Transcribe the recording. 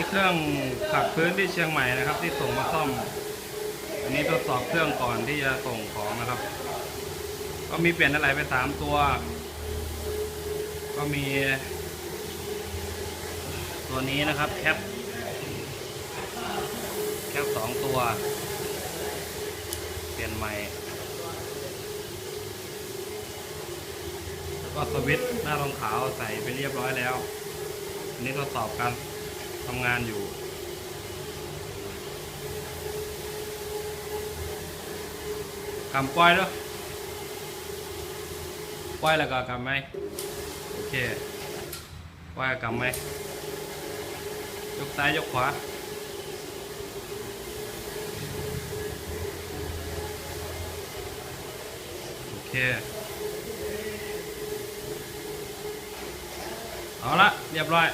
นี้เครื่องขัดพื้นที่เชียงใหม่นะครับ ที่ส่งมาซ่อม อันนี้ทดสอบเครื่องก่อนที่จะส่งของนะครับ ก็มีเปลี่ยนอะไรไปสามตัว ก็มี ตัวนี้นะครับแคปแคปสองตัว เปลี่ยนใหม่แล้วก็สวิตช์หน้ารองขาวใส่ไปเรียบร้อยแล้วอันนี้ทดสอบการ ทำงานอยู่ กำปล่อยด้วยปล่อยแล้วก็กำไหมโอเคปล่อยกับกำไหมยกซ้ายยกขวาโอเคเอาละเรียบร้อย